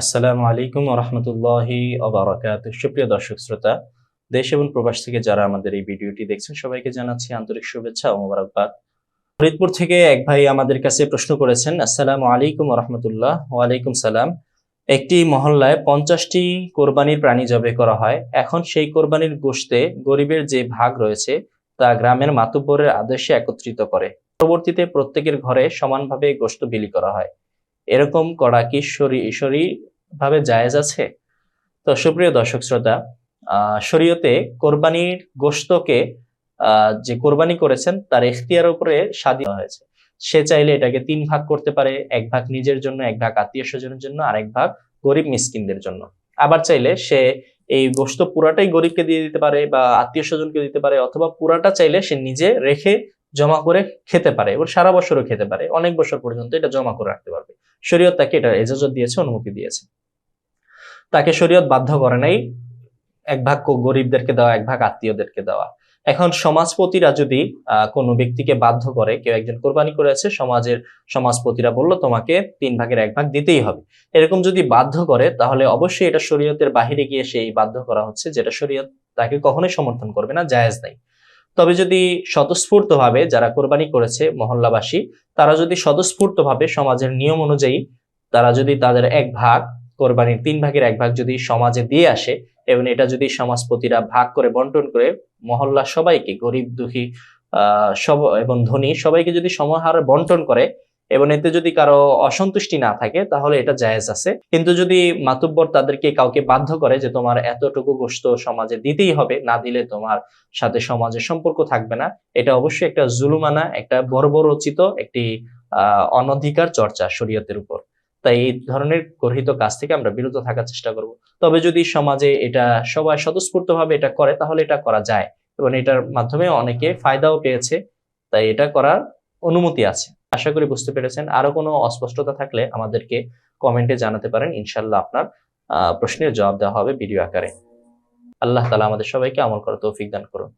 আসসালামু আলাইকুম রহমতুল্লাহি অবরাকাত সুপ্রিয় দর্শক শ্রোতা, দেশ এবং প্রবাস থেকে যারা আমাদের এই ভিডিওটি দেখছেন, সবাইকে জানাচ্ছি আন্তরিক শুভেচ্ছা ও মোবারকবাদ। ফরিদপুর থেকে এক ভাই আমাদের কাছে প্রশ্ন করেছেন, আসসালামু আলাইকুম রহমতুল্লাহ ওয়ালাইকুম সালাম। একটি মহল্লায় পঞ্চাশটি কোরবানির প্রাণী জবে করা হয়। এখন সেই কোরবানির গোশতে গরিবের যে ভাগ রয়েছে, তা গ্রামের মাতুব্বরের আদেশে একত্রিত করে। পরবর্তীতে প্রত্যেকের ঘরে সমানভাবে গোশত বিলি করা হয়। এরকম করা কি শরী ভাবে জায়েজ আছে? তো সুপ্রিয় দর্শক শ্রোতা শরীয়তে কোরবানির গোশতকে আহ, যে কোরবানি করেছেন তার এখতিয়ার উপরে স্বাধীন হয়েছে। সে চাইলে এটাকে তিন ভাগ করতে পারে এক ভাগ নিজের জন্য এক ভাগ আত্মীয় স্বজনের জন্য আর এক ভাগ গরিব মিসকিনদের জন্য। আবার চাইলে সে এই গোশত পুরাটাই গরিবকে দিয়ে দিতে পারে বা আত্মীয় স্বজনকে দিতে পারে অথবা পুরাটা চাইলে সে নিজে রেখে জমা করে খেতে পারে এবং সারা বছরও খেতে পারে অনেক বছর পর্যন্ত এটা জমা করে রাখতে পারবে। শরীয়ত তাকে এটা এজাজত দিয়েছে, অনুমতি দিয়েছে। তাকে শরীয়ত বাধ্য করে নাই, এক ভাগ গরিবদেরকে দেওয়া, এক ভাগ আত্মীয়দেরকে দেওয়া। এখন সমাজপতিরা যদি কোনো ব্যক্তিকে বাধ্য করে, কেউ একজন কোরবানি করেছে, সমাজের সমাজপতিরা বলল, তোমাকে তিন ভাগের এক ভাগ দিতেই হবে। এরকম যদি বাধ্য করে, তাহলে অবশ্যই এটা শরীয়তের বাহিরে গিয়ে সেই বাধ্য করা হচ্ছে, যেটা শরীয়ত তাকে কখনোই সমর্থন করবে না, জায়েজ নাই। তবে যদি স্বতঃস্ফূর্তভাবে যারা কোরবানি করেছে মহল্লাবাসী, তারা যদি স্বতঃস্ফূর্তভাবে সমাজের নিয়ম অনুযায়ী, তারা যদি তাদের এক ভাগ, কোরবানির তিন ভাগের এক ভাগ যদি সমাজে দিয়ে আসে এবং এটা যদি সমাজপতিরা ভাগ করে বন্টন করে মহল্লা সবাইকে, গরিব, দুঃখী, আহ, সব এবং ধনী সবাইকে যদি সমাহার বন্টন করে এবং এতে যদি কারও অসন্তুষ্টি না থাকে, তাহলে এটা জায়েজ আছে। কিন্তু যদি মাতুব্বর তাদেরকে কাউকে বাধ্য করে যে তোমার এতটুকু গোস্ত সমাজে দিতেই হবে, না দিলে তোমার সাথে সমাজের সম্পর্ক থাকবে না, এটা অবশ্যই একটা জুলুমানা, একটা বর্বরচিত একটি আহ অনধিকার চর্চা শরীয়তের উপর। তাই এই ধরনের গর্হিত কাজ থেকে আমরা বিরত থাকার চেষ্টা করব। তবে যদি সমাজে এটা সবাই স্বতঃস্ফূর্ত ভাবে এটা করে, তাহলে এটা করা যায়। এবং এটার মাধ্যমে অনেকে ফায়দাও পেয়েছে। তাই এটা করার অনুমতি আছে। আশা করি বুঝতে পেরেছেন। আরও কোনো অস্পষ্টতা থাকলে আমাদেরকে কমেন্টে জানাতে পারেন। ইনশাল্লাহ আপনার প্রশ্নের জবাব দেওয়া হবে ভিডিও আকারে। আল্লাহ তালা আমাদের সবাইকে আমল করার তৌফিক দান করুন।